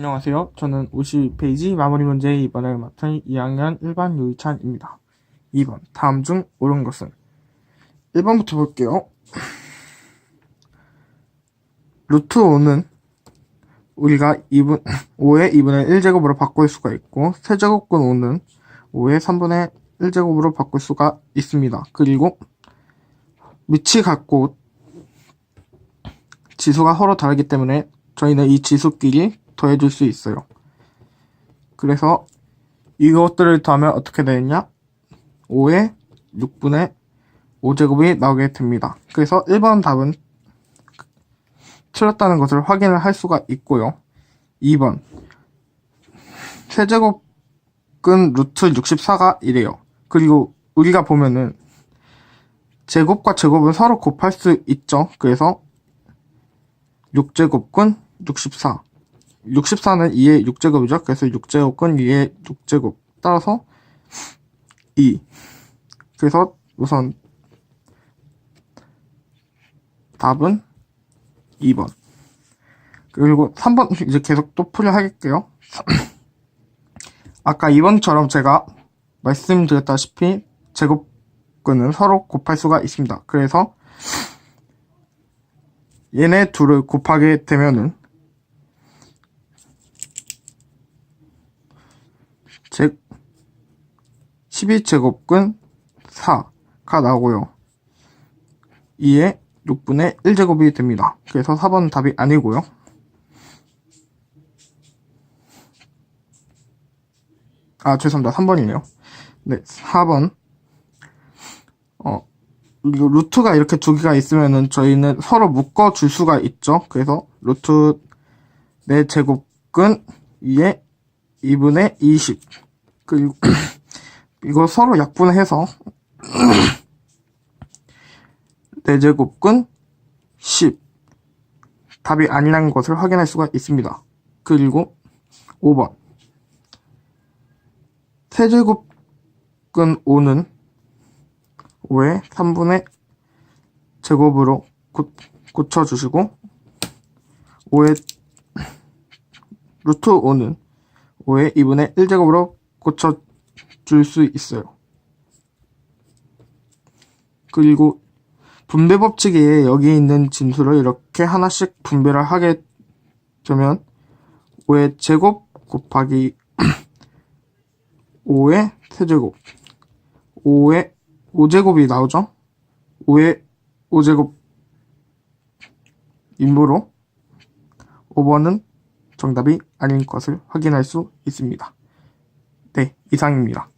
안녕하세요. 저는 52페이지 마무리 문제 2번을 맡은 2학년 1반 유이찬입니다. 2번. 다음 중 옳은 것은 1번부터 볼게요. 루트 5는 우리가 2분, 5의 2분의 1제곱으로 바꿀 수가 있고 세제곱근 5는 5의 3분의 1제곱으로 바꿀 수가 있습니다. 그리고 밑이 같고 지수가 서로 다르기 때문에 저희는 이 지수끼리 더해줄 수 있어요. 그래서 이것들을 더하면 어떻게 되느냐? 5의 6분의 5제곱이 나오게 됩니다. 그래서 1번 답은 틀렸다는 것을 확인을 할 수가 있고요. 2번 세제곱은 루트 64가 이래요. 그리고 우리가 보면은 제곱과 제곱은 서로 곱할 수 있죠. 그래서 6제곱근 64. 64는 2의 6제곱이죠. 그래서 6제곱근 2의 6제곱. 따라서 2. 그래서 우선 답은 2번. 그리고 3번 이제 계속 또 풀이 하겠게요. 아까 2번처럼 제가 말씀드렸다시피 제곱근은 서로 곱할 수가 있습니다. 그래서 얘네 둘을 곱하게 되면은 제 12제곱근 4가 나오고요. 2에 6분의 1제곱이 됩니다. 그래서 4번 답이 아니고요. 아, 죄송합니다. 3번이네요. 네, 4번. 어, 이거 루트가 이렇게 두 개가 있으면은 저희는 서로 묶어 줄 수가 있죠. 그래서 루트 4제곱근 2에 2분의 20. 그리고 이거 서로 약분해서 4제곱근 10. 답이 아니라는 것을 확인할 수가 있습니다. 그리고 5번. 세제곱근 5는 5의 3분의 제곱으로 고, 고쳐주시고 5의 루트 5는 5의 2분의 1제곱으로 고쳐줄 수 있어요. 그리고 분배 법칙에 여기 있는 진수를 이렇게 하나씩 분배를 하게 되면 5의 제곱 곱하기 5의 세제곱 5의 5제곱이 나오죠? 5의 5제곱 임무로 5번은 정답이 아닌 것을 확인할 수 있습니다. 네, 이상입니다.